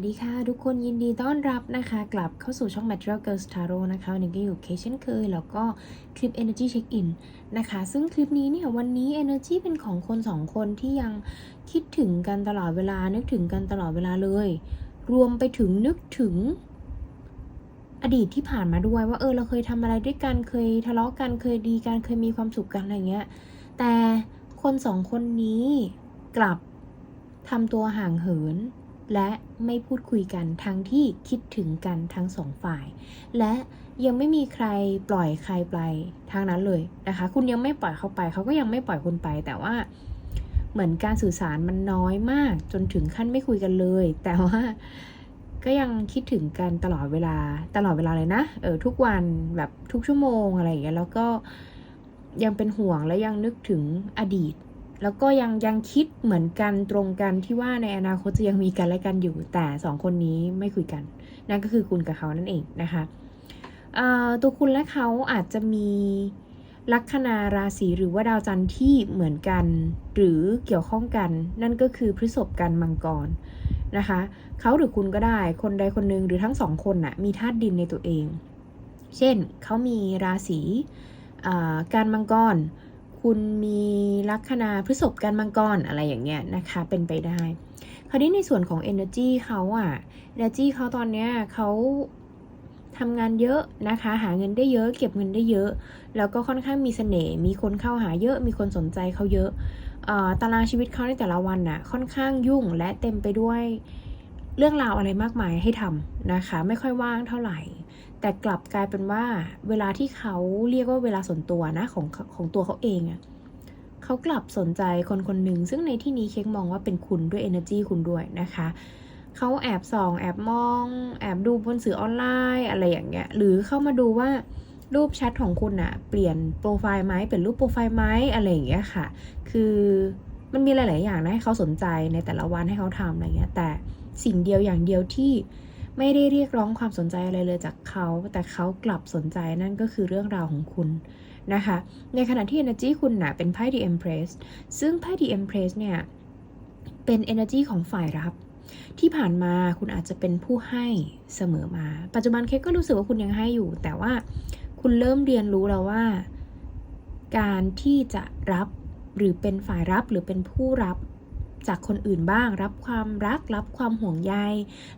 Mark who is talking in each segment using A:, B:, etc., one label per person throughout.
A: วัสดีค่ะ ทุกคนยินดีต้อนรับนะคะ กลับเข้าสู่ช่อง Material Girls Tarot นะคะวันนี้ก็อยู่เคเช่นเคย แล้วก็คลิป Energy Check In นะคะ ซึ่งคลิปนี้เนี่ยวันนี้ Energy เป็นของคนสองคนที่ยังคิดถึงกันตลอดเวลานึกถึงกันตลอดเวลาเลย รวมไปถึงนึกถึง อดีตที่ผ่านมาด้วยว่าเออเราเคยทำอะไรด้วยกันเคยทะเลาะกันเคยดีกันเคยมีความสุขกันอะไรเงี้ยแต่คนสองคนนี้กลับทำตัวห่างเหิน และไม่พูดคุยกันทั้งที่คิดถึงกันทั้งสองฝ่าย และยังไม่มีใครปล่อยใครไปทางนั้นเลยนะคะ คุณยังไม่ปล่อยเขาไป เขาก็ยังไม่ปล่อยคุณไปแต่ว่า เหมือนการสื่อสารมันน้อยมาก จนถึงขั้นไม่คุยกันเลย แต่ว่าก็ยังคิดถึงกันตลอดเวลาตลอดเวลาเลยนะเออทุกวันแบบทุกชั่วโมงอะไรอย่างเงี้ยแล้วก็ยังเป็นห่วงและยังนึกถึงอดีต แล้วก็ยังยังคิดเหมือนกันตรงกันที่ว่าในอนาคตจะยังมีกันและกันอยู่ แต่สองคนนี้ไม่คุยกัน นั่นก็คือคุณกับเขานั่นเองนะคะตัวคุณและเขาอาจจะมีลัคนาราศีหรือว่าดาวจันทร์ที่เหมือนกัน หรือเกี่ยวข้องกัน นั่นก็คือพฤษภกันมังกรนะคะเขาหรือคุณก็ได้คนใดคนหนึ่งหรือทั้งสองคนน่ะมีธาตุดินในตัวเอง เช่นเขามีราศีการมังกร คุณมีลัคนาพฤษภกันมังกรอะไรอย่างเงี้ยนะคะเป็นไปได้ คราวนี้ในส่วนของ energy เขาอะ energy เขาตอนเนี้ยเขาทำงานเยอะนะคะ หาเงินได้เยอะ เก็บเงินได้เยอะ แล้วก็ค่อนข้างมีเสน่ห์มีคนเข้าหาเยอะ มีคนสนใจเขาเยอะออตารางชีวิตเขาในแต่ละวันน่ะค่อนข้างยุ่งและเต็มไปด้วยเรื่องราวอะไรมากมายให้ทำนะคะ ไม่ค่อยว่างเท่าไหร่ แต่กลับกลายเป็นว่าเวลาที่เขาเรียกว่าเวลาส่วนตัวนะของของตัวเขาเองอะเขากลับสนใจคนคนหนึ่งซึ่งในที่นี้เค้กมองว่าเป็นคุณด้วย energy คุณด้วยนะคะเขาแอบส่อง แอบมอง แอบดูบนสื่อออนไลน์อะไรอย่างเงี้ยหรือเข้ามาดูว่ารูปแชทของคุณอะเปลี่ยนโปรไฟล์ไหมเปลี่ยนรูปโปรไฟล์ไหมอะไรอย่างเงี้ยค่ะ คือมันมีหลาย ๆ อย่างนะให้เขาสนใจในแต่ละวันให้เขาทำอะไรเงี้ยแต่สิ่งเดียวอย่างเดียวที่ ไม่ได้เรียกร้องความสนใจอะไรเลยจากเขา แต่เขากลับสนใจนั่นก็คือเรื่องราวของคุณนะคะ ในขณะที่ energy คุณนะ่ะเป็นไพ่ the empress ซึ่งไพ่ the empress เนี่ย เป็น energy ของฝ่ายรับ ที่ผ่านมาคุณอาจจะเป็นผู้ให้เสมอมา ปัจจุบันเคกก็รู้สึกว่าคุณยังให้อยู่ แต่ว่าคุณเริ่มเรียนรู้แล้วว่า การที่จะรับหรือเป็นฝ่ายรับหรือเป็นผู้รับ จากคนอื่นบ้าง รับความรัก รับความห่วงใย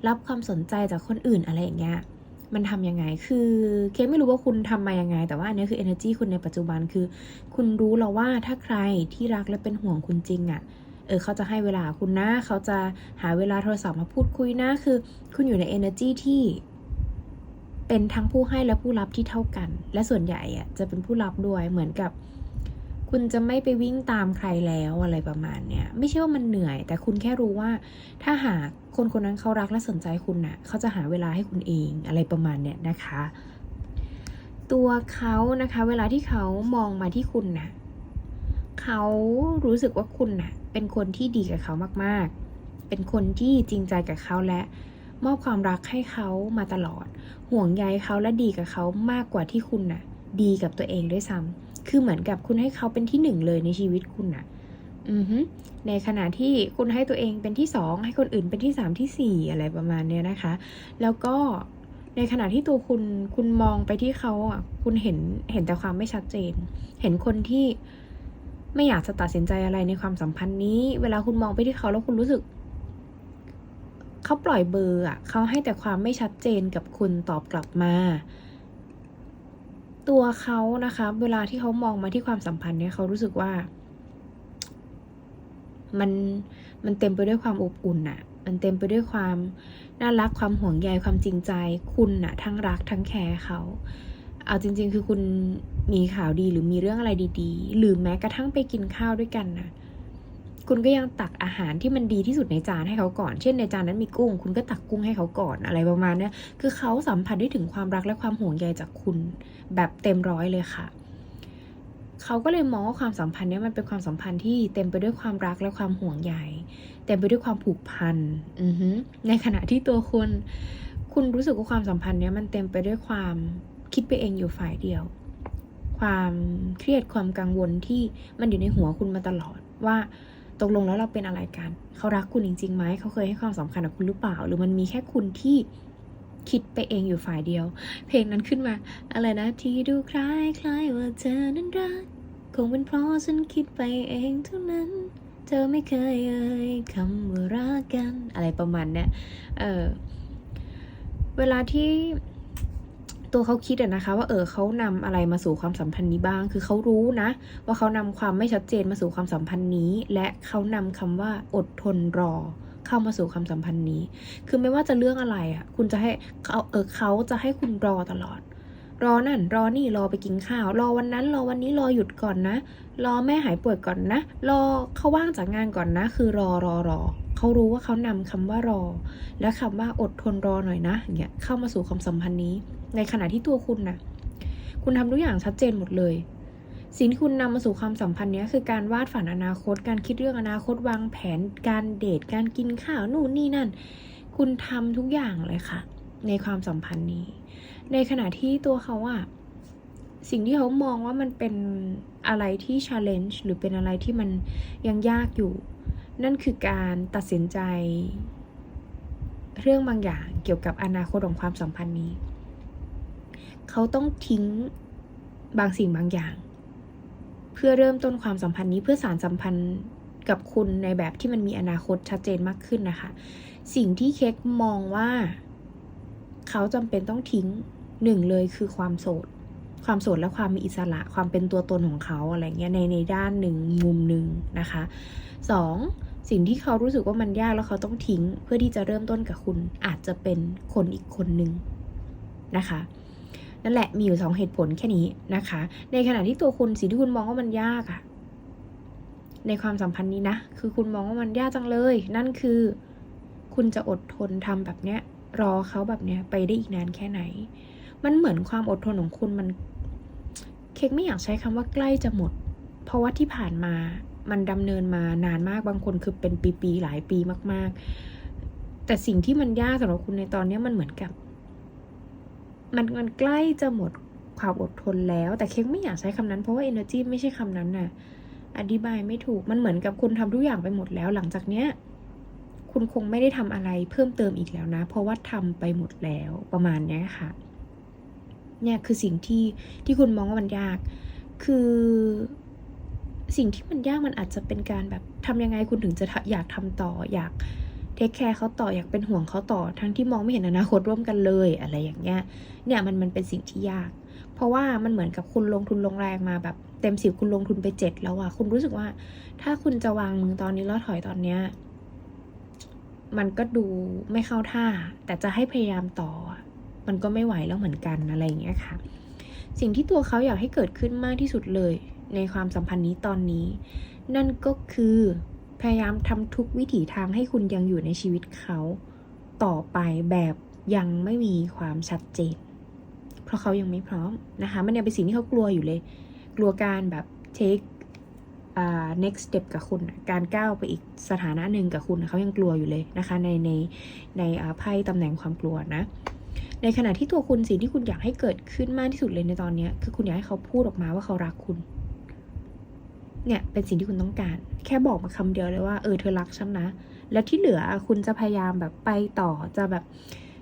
A: รับความสนใจจากคนอื่นอะไรอย่างเงี้ยมันทำยังไง คือเคไม่รู้ว่าคุณทำมายังไง แต่ว่าอันนี้คือ energy คุณในปัจจุบันคือ คุณรู้แล้วว่าถ้าใครที่รักและเป็นห่วงคุณจริงอะ่ะ เออเขาจะให้เวลาคุณนะ เขาจะหาเวลาโทรศัพท์มาพูดคุยนะ คือคุณอยู่ใน energy ที่เป็นทั้งผู้ให้และผู้รับที่เท่ากัน และส่วนใหญ่อะจะเป็นผู้รับด้วย เหมือนกับ คุณจะไม่ไปวิ่งตามใครแล้วอะไรประมาณเนี้ยไม่ใช่ว่ามันเหนื่อย แต่คุณแค่รู้ว่า ถ้าหากคนคนนั้นเขารักและสนใจคุณน่ะเขาจะหาเวลาให้คุณเองอะไรประมาณเนี้ยนะคะ ตัวเขานะคะ เวลาที่เขามองมาที่คุณน่ะเขารู้สึกว่าคุณน่ะเป็นคนที่ดีกับเขามากๆ เป็นคนที่จริงใจกับเขาและมอบความรักให้เขามาตลอด ห่วงใยเขาและดีกับเขามากกว่าที่คุณน่ะ ดีกับตัวเองด้วยซ้ำ คือเหมือนกับคุณให้เขาเป็นที่หนึ่งเลยในชีวิตคุณน่ะอือฮึในขณะที่คุณให้ตัวเองเป็นที่สองให้คนอื่นเป็นที่สามที่สี่อะไรประมาณเนี้ยนะคะ แล้วก็ในขณะที่ตัวคุณคุณมองไปที่เขาอะ คุณเห็นเห็นแต่ความไม่ชัดเจน เห็นคนที่ไม่อยากจะตัดสินใจอะไรในความสัมพันธ์นี้ เวลาคุณมองไปที่เขาแล้วคุณรู้สึกเขาปล่อยเบอร์อะเขาให้แต่ความไม่ชัดเจนกับคุณตอบกลับมา ตัวเขานะคะ เวลาที่เขามองมาที่ความสัมพันธ์เนี่ยเขารู้สึกว่า มันมันเต็มไปด้วยความอบอุ่นน่ะ มันเต็มไปด้วยความน่ารักความห่วงใยความจริงใจ คุณน่ะ ทั้งรักทั้งแคร์เขาเอาจริง ๆ คือคุณมีข่าวดีหรือมีเรื่องอะไรดี ๆ หรือแม้กระทั่งไปกินข้าวด้วยกันนะ คุณก็ยังตักอาหารที่มันดีที่สุดในจานให้เขาก่อน เช่นในจานนั้นมีกุ้ง คุณก็ตักกุ้งให้เขาก่อนอะไรประมาณนี้คือเขาสัมผัสได้ถึงความรักและความห่วงใยจากคุณแบบเต็มร้อยเลยค่ะเขาก็เลยมองว่าความสัมพันธ์นี้มันเป็นความสัมพันธ์ที่เต็มไปด้วยความรักและความห่วงใยเต็มไปด้วยความผูกพันอืในขณะที่ตัวคุณ คุณรู้สึกว่าความสัมพันธ์นี้มันเต็มไปด้วยความคิดไปเองอยู่ฝ่ายเดียว ความเครียดความกังวลที่มันอยู่ในหัวคุณมาตลอดว่า ตกลงแล้วเราเป็นอะไรกัน เขารักคุณจริงๆไหม เขาเคยให้ความสำคัญกับคุณหรือเปล่า หรือมันมีแค่คุณที่คิดไปเองอยู่ฝ่ายเดียว เพลงนั้นขึ้นมา อะไรนะที่ดูคล้ายคล้ายว่าเธอนั้นรัก คงเป็นเพราะฉันคิดไปเองเท่านั้น เธอไม่เคยเอ่ยคำว่ารักกัน อะไรประมาณเนี้ยเออเวลาที่ ตัวเขาคิดอะนะคะ ว่าเออเขานำอะไรมาสู่ความสัมพันธ์นี้บ้าง คือเขารู้นะ ว่าเขานำความไม่ชัดเจนมาสู่ความสัมพันธ์นี้ และเขานำคำว่าอดทนรอเข้ามาสู่ความสัมพันธ์นี้ คือไม่ว่าจะเรื่องอะไรอะคุณจะให้เขาเออเขาจะให้คุณรอตลอด รอนั่น รอนี่ รอไปกินข้าว รอวันนั้น รอวันนี้ รอหยุดก่อนนะ รอแม่หายป่วยก่อนนะ รอเขาว่างจากงานก่อนนะ คือรอรอรอ เขารู้ว่าเขานำคำว่ารอ และคำว่าอดทนรอหน่อยนะอย่างเงี้ยเข้ามาสู่ความสัมพันธ์นี้ ในขณะที่ตัวคุณนะคุณทำทุกอย่างชัดเจนหมดเลย สิ่งที่คุณนำมาสู่ความสัมพันธ์เนี้ยคือการวาดฝันอนาคต การคิดเรื่องอนาคตวางแผน การเดท การกินข้าวนู่นนี่นั่น คุณทำทุกอย่างเลยค่ะ ในความสัมพันธ์นี้ ในขณะที่ตัวเขาอะสิ่งที่เขามองว่ามันเป็นอะไรที่ challenge หรือเป็นอะไรที่มันยังยากอยู่ นั่นคือการตัดสินใจ เรื่องบางอย่างเกี่ยวกับอนาคตของความสัมพันธ์นี้ เขาต้องทิ้งบางสิ่งบางอย่าง เพื่อเริ่มต้นความสัมพันธ์นี้เพื่อสารสัมพันธ์กับคุณในแบบที่มันมีอนาคตชัดเจนมากขึ้นนะคะ สิ่งที่เค้กมองว่า เขาจำเป็นต้องทิ้งหนึ่งเลยคือความโสด ความโสดและความมีอิสระความเป็นตัวตนของเขาอะไรเงี้ยในในด้านหนึ่งมุมหนึ่งนะคะสองสิ่งที่เขารู้สึกว่ามันยากแล้วเขาต้องทิ้ง เพื่อที่จะเริ่มต้นกับคุณอาจจะเป็นคนอีกคนหนึ่งนะคะ นั่นแหละมีอยู่สองเหตุผลแค่นี้นะคะ ในขณะที่ตัวคุณสิ่งที่คุณมองว่ามันยากอะในความสัมพันธ์นี้นะ คือคุณมองว่ามันยากจังเลย นั่นคือ คุณจะอดทนทำแบบเนี้ย รอเขาแบบเนี้ยไปได้อีกนานแค่ไหน มันเหมือนความอดทนของคุณมัน เค้กไม่อยากใช้คำว่าใกล้จะหมด เพราะว่าที่ผ่านมามันดำเนินมานานมากบางคนคือเป็นปีๆหลายปีมาก ๆ แต่สิ่งที่มันยากสำหรับคุณในตอนนี้มันเหมือนกับ มันมันใกล้จะหมดความอดทนแล้ว แต่เค้กไม่อยากใช้คำนั้นเพราะว่า energy ไม่ใช่คำนั้นน่ะ อธิบายไม่ถูกมันเหมือนกับคุณทำทุกอย่างไปหมดแล้ว หลังจากเนี้ยคุณคงไม่ได้ทำอะไรเพิ่มเติมอีกแล้วนะ เพราะว่าทำไปหมดแล้วประมาณเนี้ยค่ะ เนี่ยคือสิ่งที่ที่คุณมองว่ามันยาก คือสิ่งที่มันยากมันอาจจะเป็นการแบบทำยังไงคุณถึงจะทะอยากทำต่ออยาก เทคแคร์เขาต่ออยากเป็นห่วงเขาต่อ ทั้งที่มองไม่เห็นอนาคตร่วมกันเลยอะไรอย่างเงี้ยเนี่ยมันมันเป็นสิ่งที่ยาก เพราะว่ามันเหมือนกับคุณลงทุนลงแรงมาแบบเต็มสิบคุณลงทุนไปเจ็ดแล้วอะคุณรู้สึกว่า ถ้าคุณจะวางมือตอนนี้แล้วถอยตอนเนี้ยมันก็ดูไม่เข้าท่า แต่จะให้พยายามต่อ มันก็ไม่ไหวแล้วเหมือนกันอะไรอย่างเงี้ยค่ะ สิ่งที่ตัวเขาอยากให้เกิดขึ้นมากที่สุดเลย ในความสัมพันธ์นี้ตอนนี้ นั่นก็คือ พยายามทำทุกวิถีทางให้คุณยังอยู่ในชีวิตเขา ต่อไปแบบยังไม่มีความชัดเจน เพราะเขายังไม่พร้อมนะคะ มันยังเป็นสิ่งที่เขากลัวอยู่เลย กลัวการแบบ take อ่า next step กับคุณ การก้าวไปอีกสถานะหนึ่งกับคุณ เขายังกลัวอยู่เลยนะคะ ในในในอ่าไพ่ตำแหน่งความกลัวนะ ในขณะที่ตัวคุณสิ่งที่คุณอยากให้เกิดขึ้นมากที่สุดเลยในตอนนี้ คือคุณอยากให้เขาพูดออกมาว่าเขารักคุณ เนี่ยเป็นสิ่งที่คุณต้องการ แค่บอกมาคำเดียวเลยว่าเออเธอรักฉันนะ แล้วที่เหลือคุณจะพยายามแบบไปต่อจะแบบ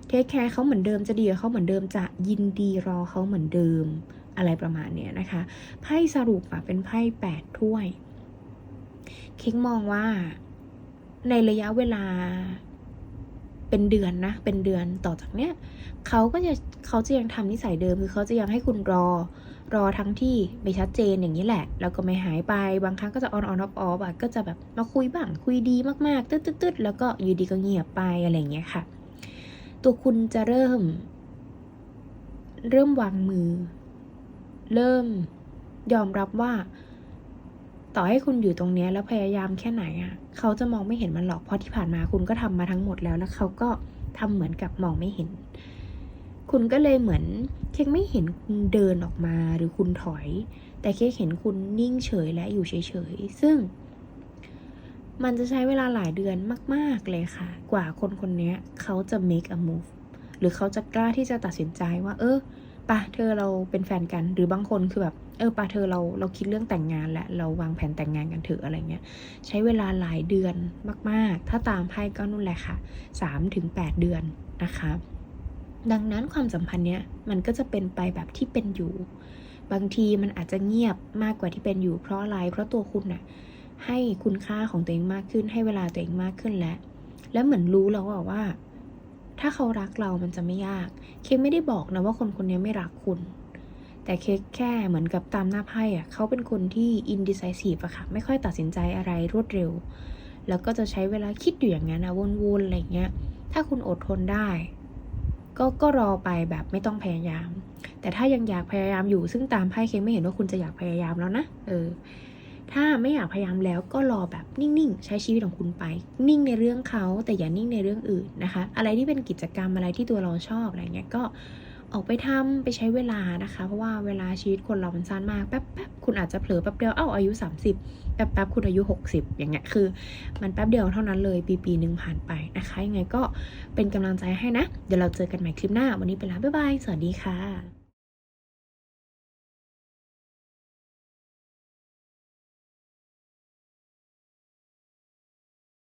A: เทคแคร์เขาเหมือนเดิมจะดีกับเขาเหมือนเดิมจะยินดีรอเขาเหมือนเดิมอะไรประมาณเนี้ยนะคะไพ่สรุปอะเป็นไพ่แปดถ้วยค้กมองว่าในระยะเวลาเป็นเดือนนะ เป็นเดือนต่อจากเนี้ยเขาก็จะเขาจะยังทำนิสัยเดิมคือเขาจะยังให้คุณรอ รอทั้งที่ไม่ชัดเจนอย่างนี้แหละ แล้วก็ไม่หายไปบางครั้งก็จะออนออนออฟออฟอะก็จะแบบมาคุยบ้างคุยดีมากๆ ตึ๊ดตึ๊ดตึ๊ดแล้วก็อยู่ดีก็เงียบไปอะไรอย่างเงี้ยค่ะ ตัวคุณจะเริ่ม เริ่มวางมือ เริ่มยอมรับว่า ต่อให้คุณอยู่ตรงเนี้ยแล้วพยายามแค่ไหนอะเขาจะมองไม่เห็นมันหรอกเพราะที่ผ่านมาคุณก็ทำมาทั้งหมดแล้ว แล้วเขาก็ทำเหมือนกับมองไม่เห็น คุณก็เลยเหมือนเค้กไม่เห็นคุณเดินออกมาหรือคุณถอย แต่เค้กเห็นคุณนิ่งเฉยและอยู่เฉยๆ ซึ่ง มันจะใช้เวลาหลายเดือนมากๆเลยค่ะ กว่าคนคนนี้เขาจะ make a move หรือเขาจะกล้าที่จะตัดสินใจว่า เออปะเธอเราเป็นแฟนกัน หรือบางคนคือแบบ เออปาเธอเราเราคิดเรื่องแต่งงานและเราวางแผนแต่งงานกันเถอะอะไรเงี้ย ใช้เวลาหลายเดือนมาก ๆ ถ้าตามไพ่ก็นู่นแหละค่ะ3ถึง8เดือนนะคะ ดังนั้นความสัมพันธ์เนี้ยมันก็จะเป็นไปแบบที่เป็นอยู่ บางทีมันอาจจะเงียบมากกว่าที่เป็นอยู่ เพราะอะไร เพราะตัวคุณน่ะให้คุณค่าของตัวเองมากขึ้น ให้เวลาตัวเองมากขึ้นแล้ว แล้วเหมือนรู้แล้วว่า ถ้าเขารักเรามันจะไม่ยาก เคไม่ได้บอกนะว่าคนคนนี้ไม่รักคุณ แต่เคแค่เหมือนกับตามหน้าไพ่อะเขาเป็นคนที่ indecisive อะค่ะ ไม่ค่อยตัดสินใจอะไรรวดเร็ว แล้วก็จะใช้เวลาคิดอยู่อย่างนั้นนะวนๆอะไรเงี้ย ถ้าคุณอดทนได้ ก็ก็รอไปแบบไม่ต้องพยายาม แต่ถ้ายังอยากพยายามอยู่ซึ่งตามไพ่เคงไม่เห็นว่าคุณจะอยากพยายามแล้วนะเออถ้าไม่อยากพยายามแล้วก็รอแบบนิ่งๆ ใช้ชีวิตของคุณไป นิ่งในเรื่องเขาแต่อย่านิ่งในเรื่องอื่นนะคะ อะไรที่เป็นกิจกรรมอะไรที่ตัวเราชอบอะไรเงี้ยก็ ออกไปทำไปใช้เวลานะคะ เพราะว่าเวลาชีวิตคนเรามันสั้นมากแป๊บแป๊บคุณอาจจะเผลอแป๊บเดียวเอ้าอายุ 30 แป๊บแป๊บคุณอายุ 60 อย่างเงี้ยคือ มันแป๊บเดียวเท่านั้นเลยปีปีหนึ่งผ่านไปนะคะ ยังไงก็เป็นกำลังใจให้นะ เดี๋ยวเราเจอกันใหม่คลิปหน้า วันนี้ไปแล้วบ๊ายบาย สวัสดีค่ะ